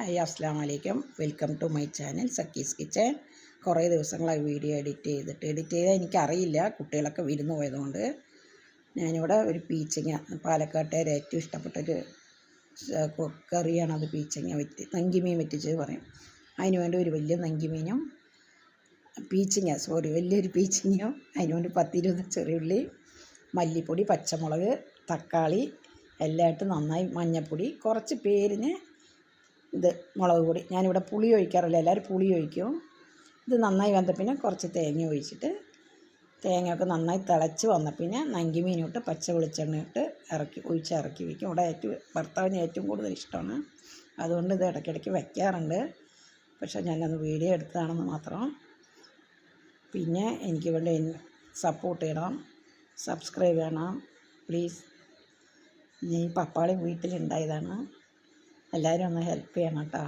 Hi അസ്സാം വലൈക്കും welcome to my channel Sakki's kitchen. കുറേ ദിവസങ്ങളായി വീഡിയോ എഡിറ്റ് ചെയ്തിട്ട് എഡിറ്റ് ചെയ്താൽ എനിക്കറിയില്ല കുട്ടികളൊക്കെ വിരുന്ന് പോയതുകൊണ്ട്. ഞാനിവിടെ ഒരു പീച്ചങ്ങ പാലക്കാട്ടുകാർ ഏറ്റവും ഇഷ്ടപ്പെട്ടൊരു കറിയാണ് അത് പീച്ചങ്ങ വെറ്റി നങ്കിമീൻ വെറ്റിച്ച് പറയും. അതിന് വേണ്ടി ഒരു വലിയ നങ്കിമീനും പീച്ചിങ്ങ സോറി വലിയൊരു പീച്ചിങ്ങയും അതിന് വേണ്ടി പത്തിരുപത് ചെറിയുള്ളി മല്ലിപ്പൊടി പച്ചമുളക് തക്കാളി എല്ലാം ഇട്ട് നന്നായി മഞ്ഞൾപ്പൊടി കുറച്ച് പേരിന് ഇത് മുളക് പൊടി. ഞാനിവിടെ പുളി ഒഴിക്കാറില്ല. എല്ലാവരും പുളി ഒഴിക്കും. ഇത് നന്നായി വന്ന പിന്നെ കുറച്ച് തേങ്ങ ഒഴിച്ചിട്ട് തേങ്ങയൊക്കെ നന്നായി തിളച്ച് വന്ന പിന്നെ നങ്കിമീനിട്ട് പച്ച വെളിച്ചെണ്ണ ഇട്ട് ഇറക്കി ഒഴിച്ച് ഇറക്കി വയ്ക്കും ഇവിടെ ഏറ്റവും ഭർത്താവിന് ഏറ്റവും കൂടുതൽ ഇഷ്ടമാണ്. അതുകൊണ്ട് ഇത് ഇടയ്ക്കിടയ്ക്ക് വയ്ക്കാറുണ്ട് പക്ഷേ ഞാനത് വീഡിയോ എടുത്തതാണെന്ന് മാത്രം. പിന്നെ എനിക്ക് വേണ്ടി സപ്പോർട്ട് ചെയ്യണം. സബ്സ്ക്രൈബ് ചെയ്യണം. പ്ലീസ് ഈ പപ്പാളി വീട്ടിലുണ്ടായതാണ്. എല്ലാവരും ഒന്ന് ഹെൽപ്പ് ചെയ്യണം കേട്ടോ.